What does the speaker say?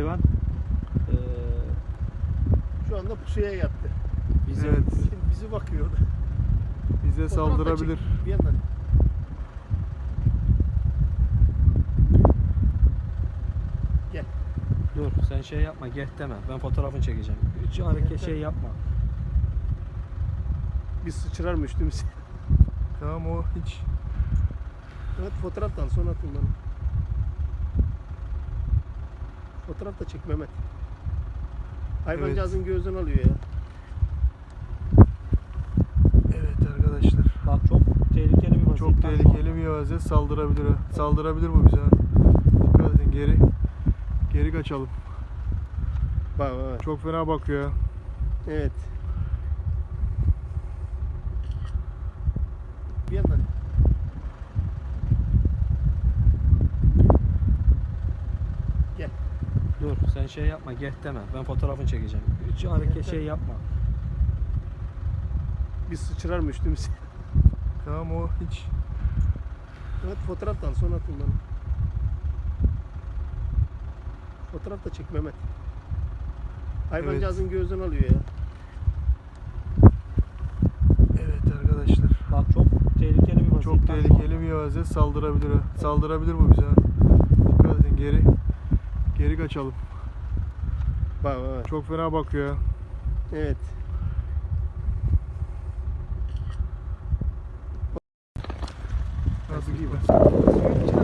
hayvan eee, Şu anda pusuya yattı. bize Evet. Şimdi bizi bakıyor. Bize Fotoğraf da saldırabilir. çek Bir yandan. Gel. dur sen şey yapma get deme ben fotoğrafını çekeceğim. Hiç hareket şey yapma. Bir sıçrar mı üstümüze? Tamam o hiç. Evet fotoğraftan sonra atın bana. Fotoğraf da çek Mehmet. Hayvancağızın gözünü alıyor ya. Evet arkadaşlar. Bak çok tehlikeli bir Çok vaziyette. tehlikeli bir vaziyet saldırabilir. ha. Saldırabilir bu bize. Dikkat edin geri. Geri kaçalım. Bak bak. Çok fena bakıyor. Evet. Dur sen şey yapma get deme ben fotoğrafını çekeceğim. Hiç hareket şey yapma. Bir sıçrar mı üstümüze? Tamam o hiç. Evet fotoğraftan sonra atın bana. Fotoğraf da çek Mehmet. Hayvancağızın gözünü alıyor ya. Evet arkadaşlar. Bak çok tehlikeli bir vaziyette. Çok tehlikeli bir vaziyet saldırabilir. Saldırabilir bu bize. Dikkat edin geri. Geri kaçalım. Bak bak. Çok fena bakıyor. Evet. Nasıl gibi?